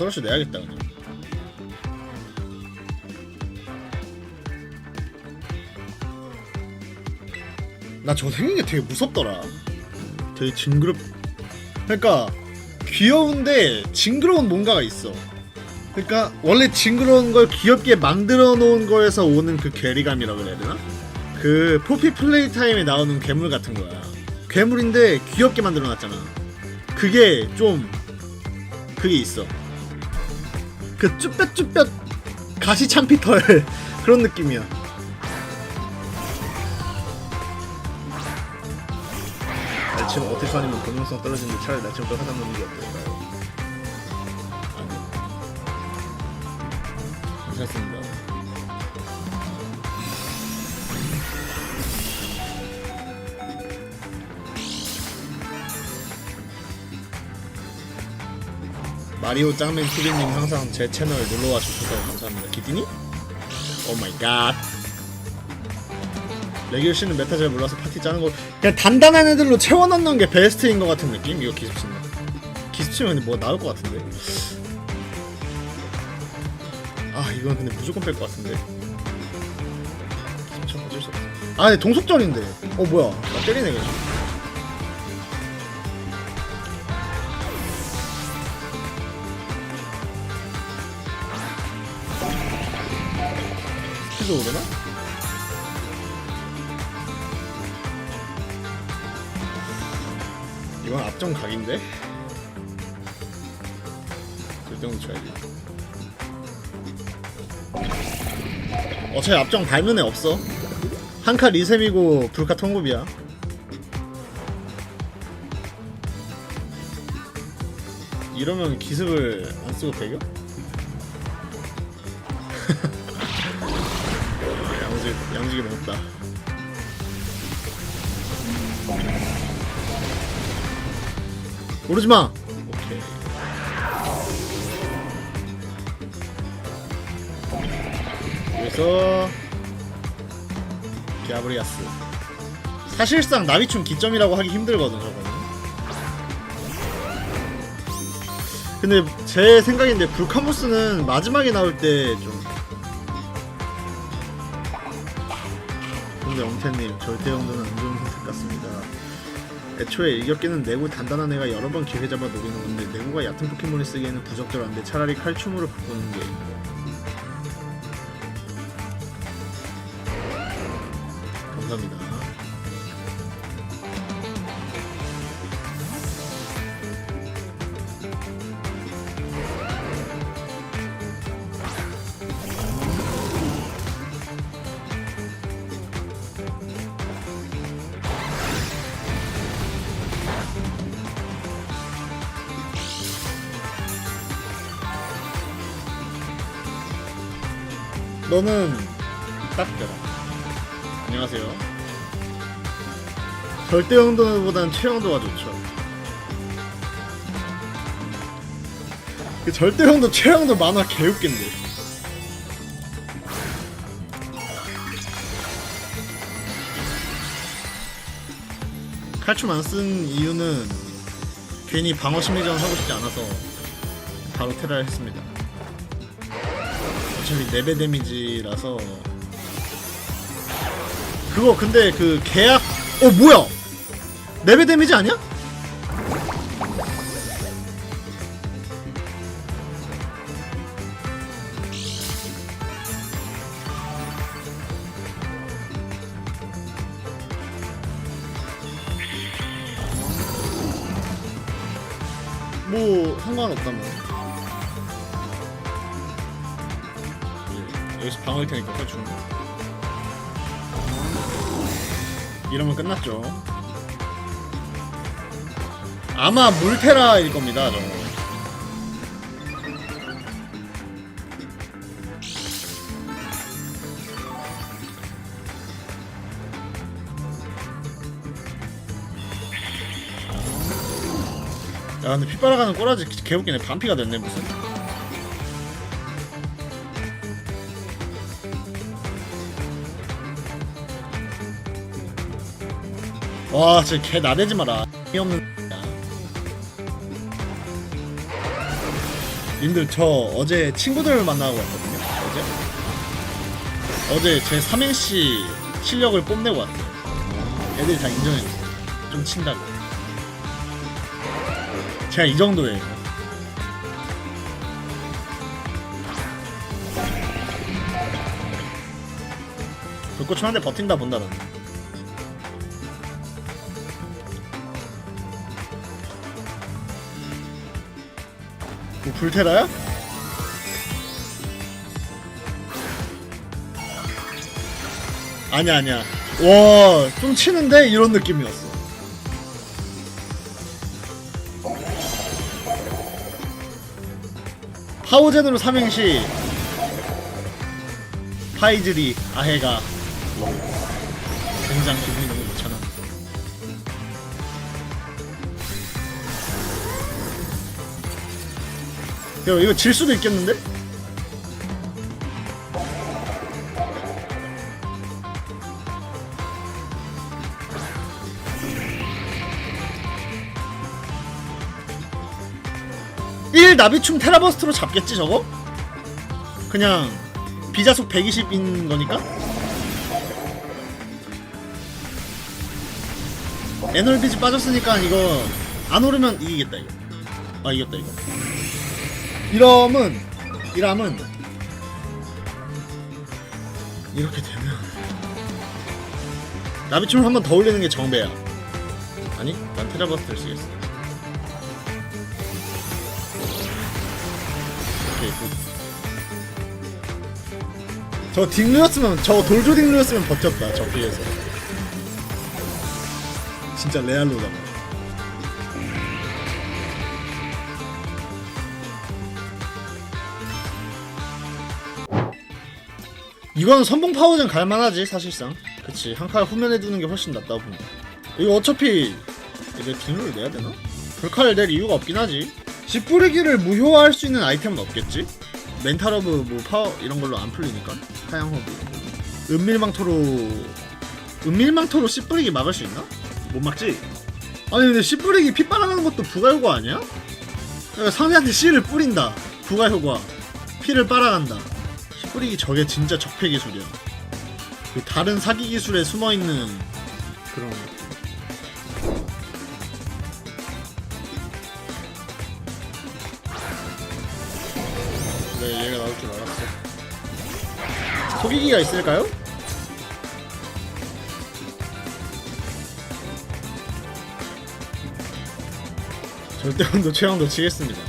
서울시 내야겠다 그냥. 나 저거 생긴 게 되게 무섭더라. 되게 징그럽 그러니까 귀여운데 징그러운 뭔가가 있어. 그러니까 원래 징그러운 걸 귀엽게 만들어 놓은 거에서 오는 그 괴리감이라 그래야 되나? 그 포피 플레이 타임에 나오는 괴물 같은 거야. 괴물인데 귀엽게 만들어 놨잖아. 그게 좀 그게 있어 그 쭈뼛쭈뼛 가시 참피털 그런 느낌이야. 날치는 어떻게 하냐면 공룡성 떨어지는데 차라리 날치부터 하다 놓는 게 어떨까요? 괜찮습니다 마리오 짱맨 TV님 항상 제 채널 놀러와 주셔서 감사합니다. 기디니? 오 마이 갓. 레귤 씨는 메타 잘 몰라서 파티 짜는 거 그냥 단단한 애들로 채워넣는 게 베스트인 것 같은 느낌? 이거 기습 치면 기습 치면 근데 뭐 나올 것 같은데 아 이건 근데 무조건 뺄 것 같은데 기습 쳐 어쩔 수 없어 아 근데 동속전인데 어 뭐야 나 때리네 그냥 스피드 오르나? 이건 앞정 각인데? 결정도 쳐야지 어차피 앞정 밟는 애 없어 한카 리셈이고 불카 통급이야 이러면 기습을 안 쓰고 배겨? 양지 양지기 먹었다. 오르지 마. 오케이. 여기서 기아브리아스. 사실상 나비춤 기점이라고 하기 힘들거든 저거는. 근데 제 생각인데 불카모스는 마지막에 나올 때 좀 근데 영태님 절대 정도는 안 좋은 선택 같습니다. 애초에 일격기는 내구 단단한 애가 여러 번 기회 잡아 노리는 건데 내구가 얕은 포켓몬을 쓰기에는 부적절한데 차라리 칼춤으로 바꾸는 게 너는 딱 되라. 안녕하세요. 절대 영도보다는 최영도가 좋죠. 그 절대 영도 최영도 만화 개웃긴데. 칼춤 안 쓴 이유는 괜히 방어 심리전 하고 싶지 않아서 바로 테라를 했습니다. 어차피 4배 데미지라서. 그거 근데 그 계약 어 뭐야? 4배 데미지 아니야? 뭐 상관없다며 여기서 방어일 테니까 탈출 이러면 끝났죠. 아마 물테라일 겁니다 저거. 야 근데 피 빨아가는 꼬라지 개웃기네. 반피가 됐네 무슨 와 진짜 개 나대지 마라 이 없는 님들 저 어제 친구들을 만나고 왔거든요. 어제 어제 제 삼행시 실력을 뽐내고 왔어요. 애들이 다 인정해줬어요. 좀 친다고. 제가 이 정도예요. 불꽃 한대 버틴다 본다 나는. 불테라야? 아니야 아니야. 와 좀 치는데 이런 느낌이었어. 파워젠으로 삼행시. 파이즈리 아해가 굉장히 기분이 야 이거 질 수도 있겠는데? 일 나비춤 테라버스트로 잡겠지 저거? 그냥 비자속 120인 거니까? 에너비즈 빠졌으니까 이거 안 오르면 이기겠다 이거 아 이겼다 이거 이러면 이러면 이렇게 되면 나비춤을 한 번 더 올리는 게 정배야. 아니 난 테라버스트를 쓰겠어. 오케이 굿. 저 딩루였으면 저 돌조 딩루였으면 버텼다 저 피해서. 진짜 레알로다 이건 선봉 파워전 갈만하지 사실상 그치 한칸 후면에 두는 게 훨씬 낫다고 보면 이거 어차피 이제 딩루를 내야 되나? 불칼을 낼 이유가 없긴 하지 씨 뿌리기를 무효화할 수 있는 아이템은 없겠지? 멘탈러브 뭐 파워 이런 걸로 안 풀리니까 하양 허브 은밀망토로 은밀망토로 씨 뿌리기 막을 수 있나? 못 막지? 아니 근데 씨 뿌리기 피 빨아가는 것도 부가 효과 아니야? 그러니까 상대한테 씨를 뿌린다 부가 효과 피를 빨아간다 씨 뿌리기 저게 진짜 적폐 기술이야 그 다른 사기 기술에 숨어 있는 그런 네 얘가 나올 줄 알았어 속이기가 있을까요? 절대 온도 최강도 치겠습니다.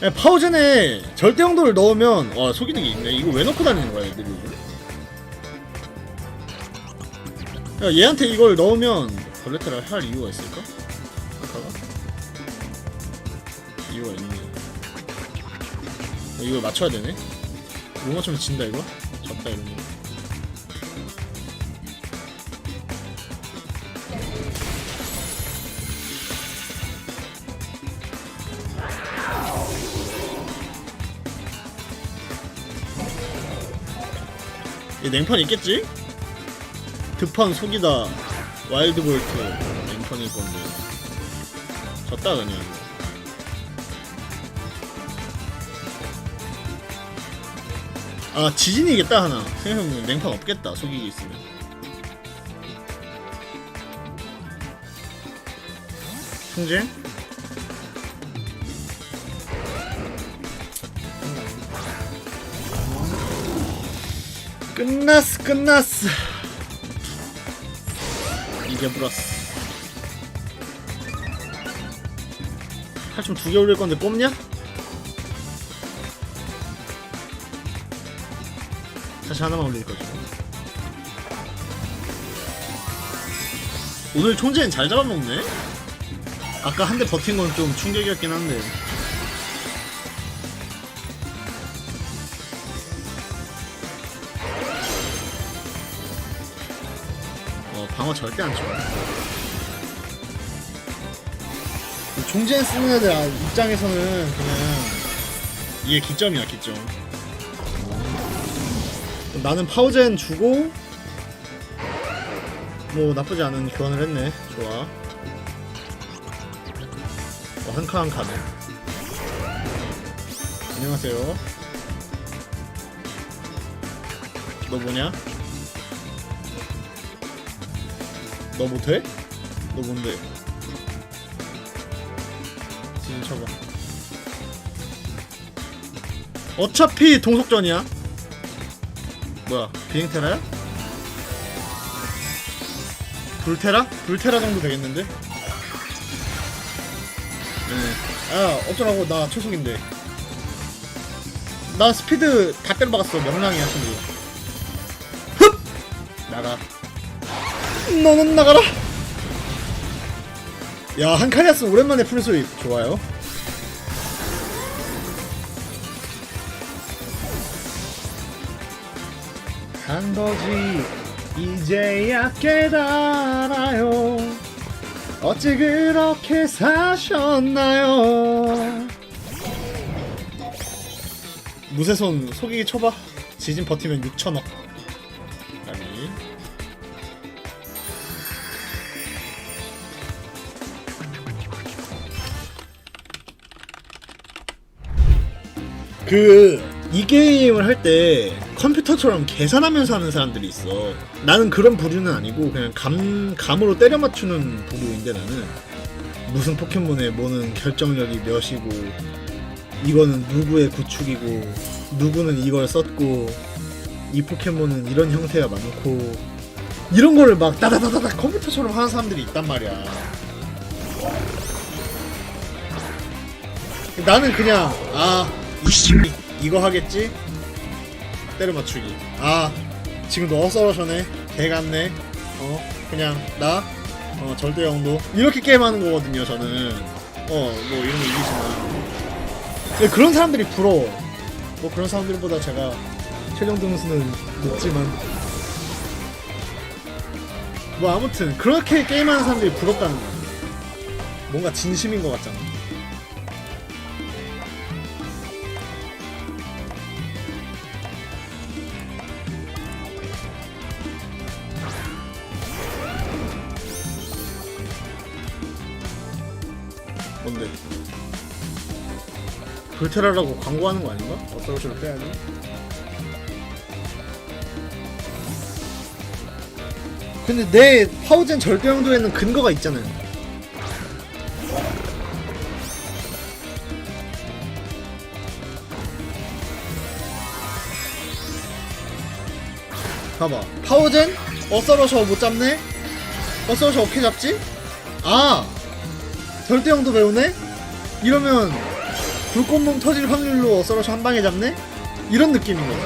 파워젠에 절대온도를 넣으면 와 속이는 게 있네. 이거 왜 넣고 다니는 거야 애들이? 야 얘한테 이걸 넣으면 벌레테를 할 이유가 있을까? 아까가? 이유가 있네. 어, 이걸 맞춰야 되네. 못 맞추면 진다 이거. 졌다 이러면. 이 냉판 있겠지? 득판 속이다. 와일드볼트. 냉판일 건데. 졌다 그냥. 아 지진이겠다 하나. 생각해보면 냉판 없겠다 속이기 있으면. 총재 끝났어 끝났어. 플러스. 칼춤 두 개 올릴 건데 뽑냐? 다시 하나만 올릴 거지. 오늘 총재는 잘 잡아먹네? 아까 한 대 버틴 건 좀 충격이었긴 한데 방어 절대 안 좋아. 종젠 쓰는 애들 아- 입장에서는 그냥 이게 기점이야 기점. 나는 파워젠 주고 뭐 나쁘지 않은 교환을 했네. 좋아. 어, 한카 한카네 안녕하세요 너 뭐냐? 너 못해? 너 뭔데? 지금 쳐봐 어차피 동속전이야 뭐야 비행테라야? 불테라? 불테라 정도 되겠는데? 네. 아 어쩌라고 나 초속인데 나 스피드 다 때려 박았어 명랑이야 친구 흡! 나가 너는 나가라. 야 한카리아스 오랜만에 풀소리 좋아요. 한 거지 이제야 깨달아요. 어찌 그렇게 사셨나요? 무쇠손 속이기 쳐봐. 지진 버티면 6천억 그 이 게임을 할 때 컴퓨터처럼 계산하면서 하는 사람들이 있어. 나는 그런 부류는 아니고 그냥 감 감으로 때려 맞추는 부류인데 나는 무슨 포켓몬에 뭐는 결정력이 몇이고 이거는 누구의 구축이고 누구는 이걸 썼고 이 포켓몬은 이런 형태가 많고 이런 거를 막 따다다다다 컴퓨터처럼 하는 사람들이 있단 말이야. 나는 그냥 아 이, 이거 하겠지? 때려 맞추기. 아 지금 너 썰어서네 개 같네. 어 그냥 나 어, 절대 영도 이렇게 게임하는 거거든요. 저는 어 뭐 이런 거 이기지만 그런 사람들이 부러워. 뭐 그런 사람들보다 제가 최종 등수는 높지만 뭐 아무튼 그렇게 게임하는 사람들이 부럽다는 거야. 뭔가 진심인 것 같잖아. 뭔데? 불테라라고 광고하는 거 아닌가? 어서로시를 빼야지. 근데 내 파우젠 절대용도에는 근거가 있잖아요. 봐봐. 파우젠? 어서로셔 못 잡네? 어서로셔 어떻게 잡지? 아! 절대용도 배우네? 이러면 불꽃몸 터질 확률로 어서러시 한 방에 잡네? 이런 느낌인 거지.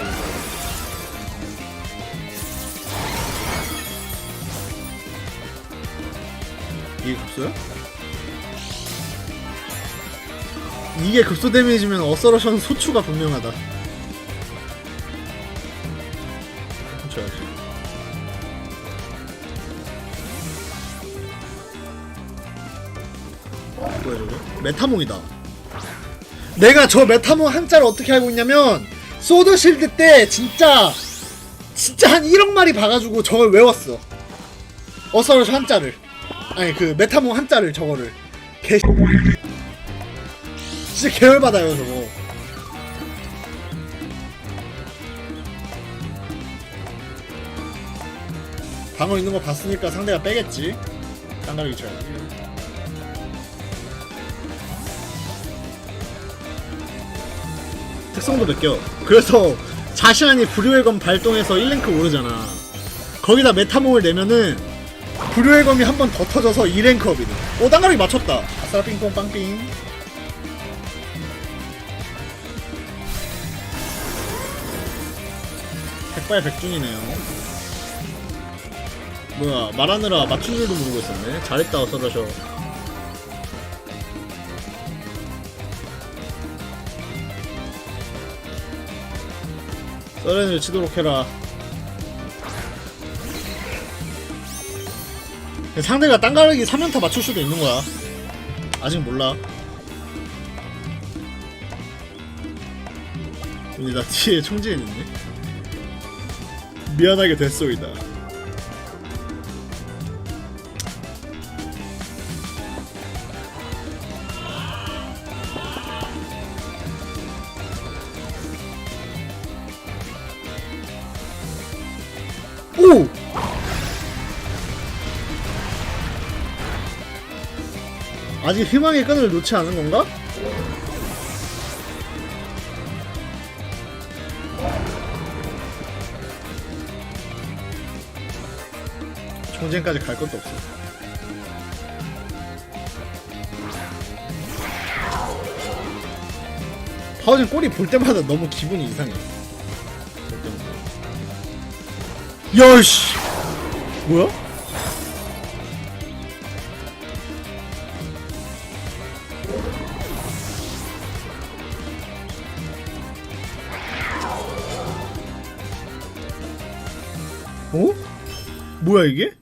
이게 급소야? 이게 급소 데미지면 어서러션 소추가 분명하다. 뭐야 저게? 메타몽이다. 내가 저 메타몽 한자를 어떻게 알고 있냐면 소드 실드 때 진짜 진짜 한 1억 마리 봐가지고 저걸 외웠어. 어서러 한자를 아니 그 메타몽 한자를 저거를 개 진짜 계열받아요 저거. 방어 있는 거 봤으니까 상대가 빼겠지. 딴다르기 쳐야지. 특성도 느껴. 그래서 자시안이 불유의검 발동해서 1랭크 오르잖아. 거기다 메타몽을 내면은 불유의검이 한 번 더 터져서 2랭크 업이네. 오, 땅가락이 맞췄다. 아싸 삥뽕 빵삥. 백발 백중이네요. 뭐야, 말하느라 맞춘 줄도 모르고 있었네. 잘했다, 어서다셔. 서렌을 치도록 해라. 상대가 땅가르기 3연타 맞출 수도 있는 거야. 아직 몰라. 근데 나 뒤에 총지에 있네. 미안하게 됐소이다. 오! 아직 희망의 끈을 놓지 않은 건가? 정쟁까지 갈 것도 없어. 파워진 꼬리 볼 때마다 너무 기분이 이상해. 야씨, 뭐야? 어? 뭐야 이게?